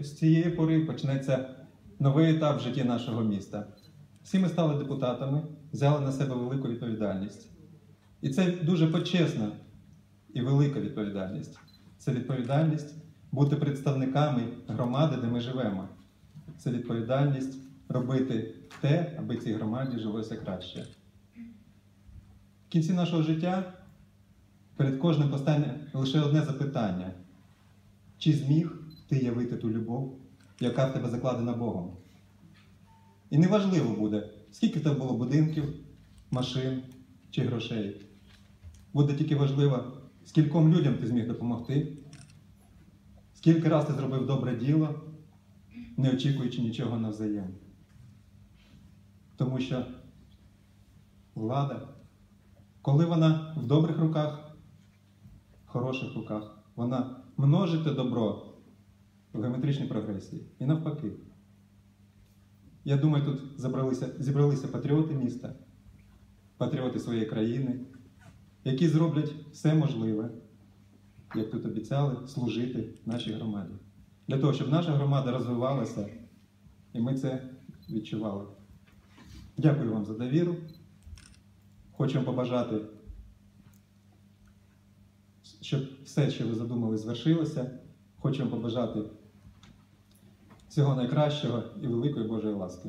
З цієї, пори почнеться новий етап в житті нашого міста. Всі ми стали депутатами, взяли на себе велику відповідальність. І це дуже почесна і велика відповідальність. Це відповідальність бути представниками громади, де ми живемо. Це відповідальність робити те, аби цій громаді жилося краще. В кінці нашого життя перед кожним постане лише одне запитання: чи зміг ти явити ту любов, яка в тебе закладена Богом? І неважливо буде, скільки в тебе було будинків, машин чи грошей. Буде тільки важливо, скільком людям ти зміг допомогти, скільки раз ти зробив добре діло, не очікуючи нічого навзаєм. Тому що влада, коли вона в добрих руках, в хороших руках, вона множить добро в геометричній прогресії. І навпаки. Я думаю, тут зібралися, зібралися патріоти міста, патріоти своєї країни, які зроблять все можливе, як тут обіцяли, служити нашій громаді. Для того, щоб наша громада розвивалася, і ми це відчували. Дякую вам за довіру. Хочу вам побажати, щоб все, що ви задумали, звершилося. Вам побажати всього найкращого і великої Божої ласки.